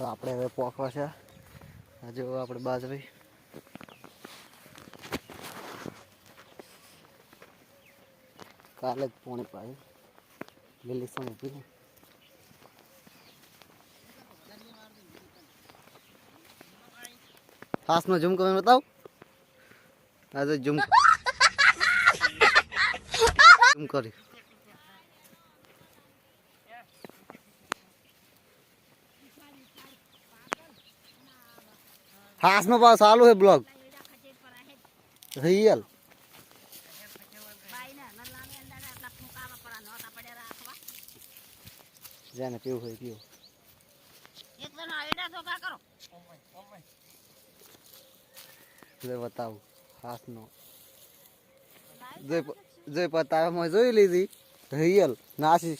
તો આપણે હવે પોખવા છે. હજુ આપણે બાજરી. કાલે જ પોણી પાડી લીલી સમ ઊભી ને ફાસ્ટમાં ઝૂમ કરીને બતાવ? આજે ઝૂમ. ઝૂમ કરી. ફાસ્ટમાં પાસ ચાલુ છે બ્લોગ રિયલ જેને પીવું હોય પીવું. લે બતાવું, હાથનો. જોઈ પ- જોઈ પતાવામાં જોઈ લીધી રિયલ નાસી.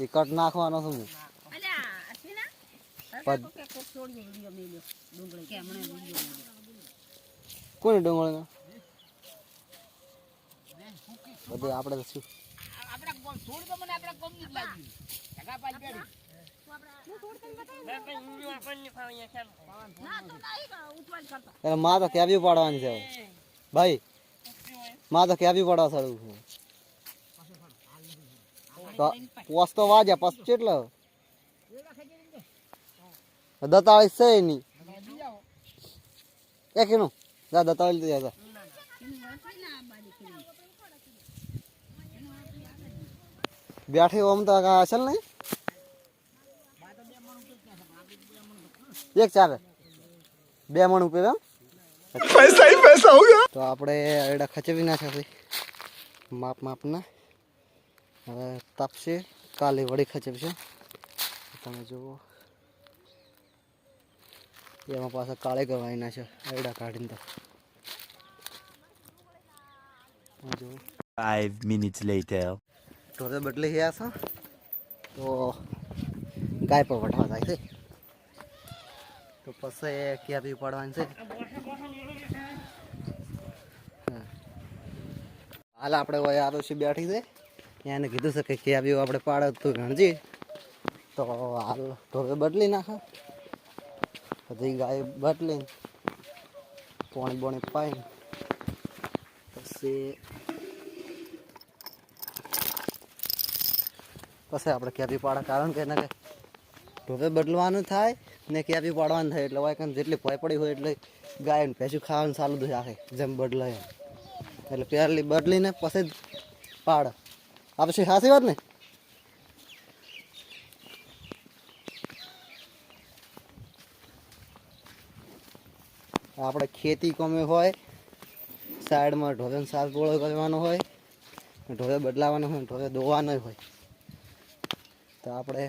એ કટ નાખવાનો છું હું. કોની ડુંગળીમાં બધું આપણે શું? માં તો કેબી પાડવાની છે ભાઈ, માં તો કેબી પાડવા સારું પોસ તો વાજ્યા પછી કેટલો દતાળી છે નહીં એ કેનું? જા દતાળી તો જા બેઠી ઓમ તો અસલ નહીં? એક ચાલે. બે મણ ઉપર તો આપણે એડા ખચવી નાખ્યા છે. માપ માપના. હવે તાપશે. કાલે વળી ખચેવશે તમે જુઓ. એમાં પાછા કાળે ગવાઈ છે એડા કાઢીને તો. જુઓ. Five minutes later. ઢોરે બદલી ગયા છો. તો ગાય પર વઢવા જાય છે. તો પછી ક્યાં બી પડવાની છે? હાલ આપણે ઓય આરોશી બેઠી છે. એને કીધું છે કે ક્યાં બી આપણે પાડે તો ગણજી. તો હાલ ઢોરે બદલી નાખો. પછી ગાય બદલી પોણી બોણી પાઈ પછી પછી આપણે કેપી પાડે, કારણ કે એને કે ઢોપે બદલવાનું થાય ને કેપી પાડવાનું થાય એટલે વાયકન જેટલી ભય પડી હોય એટલે ગાય ભેંસું ખાવાનું ચાલુ થઈ રાખે, જેમ બદલાય એટલે પહેલી બદલીને પછી પાડે. આ પછી સાચી વાત ને? આપણે ખેતી કમે હોય, સાઈડમાં ઢોરે સાફ ગોળો કરવાનો હોય, ઢોરે બદલાવાનો હોય, ઢોરે દોવાનો હોય. તો આપણે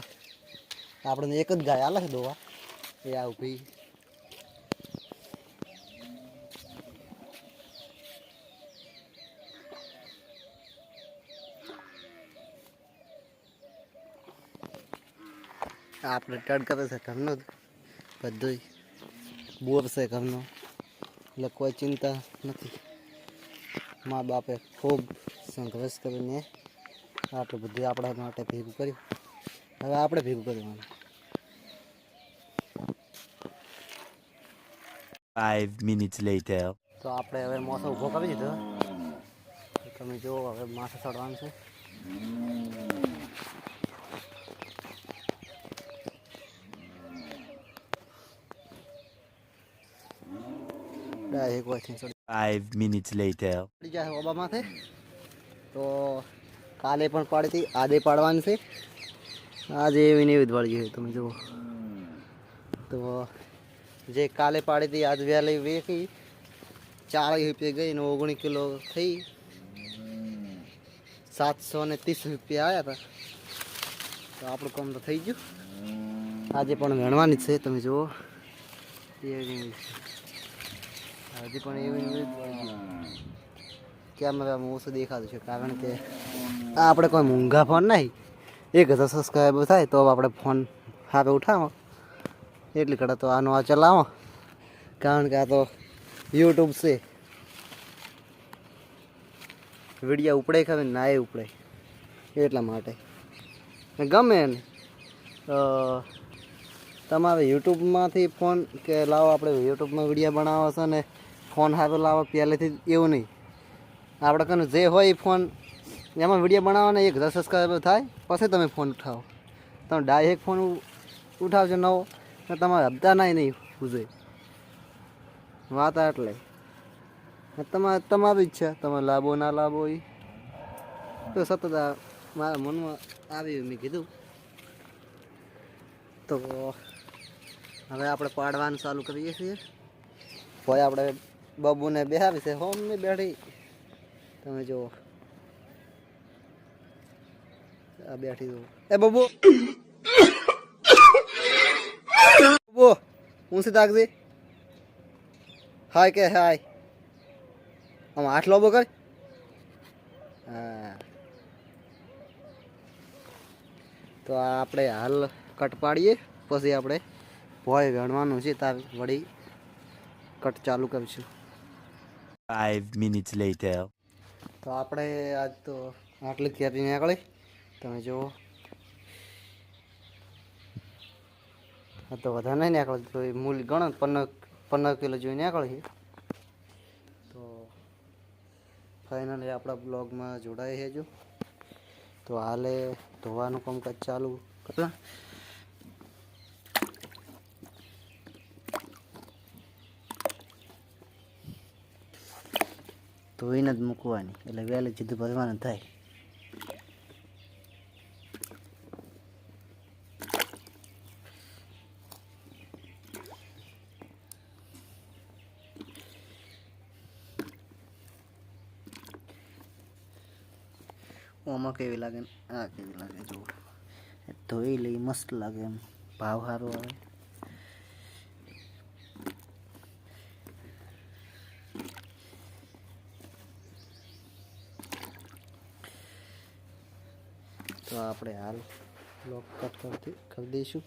આપણને એક જ ગાય આલે છે દોવા. એ આ આપણે ટડ કરે છે ઘરનું જ. બધું બોર છે ઘરનો. એટલે કોઈ ચિંતા નથી. મા બાપે ખૂબ સંઘર્ષ કરીને આટલું બધું આપણા માટે ભેગું કર્યું. હવે આપણે ભેગું કરવાનું. Five minutes later. તો આપણે હવે મોસો ઊભો કરી દીધો. તમે જુઓ હવે માથે ચડવાનું છે. ડાયરેક્ટ વાંચી ચડી Five minutes later. પડી જાય ઓબા માથે તો કાલે પણ પાડી હતી આજે પાડવાની છે. આજે એવી ને એવી જ ગઈ તમે જુઓ. તો જે કાલે પાડી હતી આજ વહેલી વેખી ચાળીસ રૂપિયા ગઈ ને ઓગણીસ કિલો થઈ. સાતસો ને ત્રીસ રૂપિયા આવ્યા હતા તો આપણું કામ તો થઈ ગયું. આજે પણ ગણવાની છે, તમે જુઓ. છે. હજી પણ એવી કેમેરામાં ઓછું દેખાતું છે, કારણ કે આ આપણે કોઈ મૂંઘા ફોન નહીં. એક હજાર સબસ્ક્રાઈબર થાય તો આપણે ફોન હાથે ઉઠાવો. એટલી કડે તો આનો આ ચલાવો. કારણ કે આ તો યુટ્યુબ છે. વીડિયો ઉપડે ખબર ને એ ઉપડે. એટલા માટે. ગમે ને તમારે યુટ્યુબમાંથી ફોન કે લાવો, આપણે યુટ્યુબમાં વીડિયો બનાવો છો ને ફોન સારો લાવો પહેલેથી એવું નહીં. આપણે કને જે હોય એ ફોન એમાં વીડિયો બનાવો ને એક હજાર સબસ્ક્રાઈબર થાય, પછી તમે ફોન ઉઠાવો. તમે ડાયરેક્ટ ફોન ઉઠાવજો નવો, ને તમારે હપ્તા નાય નહીં પૂજે વાત એટલે તમારે તમારી ઈચ્છા તમે લાભો ના લાભો એ તો સતત મારા મનમાં આવ્યું મેં કીધું. તો હવે આપણે પાડવાનું ચાલુ કરીએ છીએ. હોય આપણે બબુને બેહાવી છે હોમ ને બેઠી તમે જુઓ. બેઠી જુઓ. એ બબુ. બબુ ઊંસી તાકજી? હાય કે હાય? આમ આઠ લોબો કર. હા. તો આપણે હાલ કટ પાડીએ, પછી આપણે ભોય ગણવાનું છે, તાર વળી કટ ચાલુ કરીશું. Five minutes later. તો આપણે આજ તો આટલી કેરી નીકળી? તમે જુઓ. આ તો વધારે નહીં નીકળે તો એ મૂલ ગણો પંદર પંદર કિલો જેવી નીકળી તો ફાઇનલી આપણા બ્લોગમાં જોડાઈ હેજો તો હાલે ધોવાનું કામકાજ ચાલુ. કરતા ધોઈને જ મૂકવાની. એટલે વહેલી સીધું ભરવાનું થાય. ઓમાં કેવી લાગે આ કેવી લાગે? જુઓ. ધોઈ લઈ મસ્ત લાગે એમ. ભાવ સારો આવે. તો આપણે હાલ લોક કટ કરી કરી દઈશું.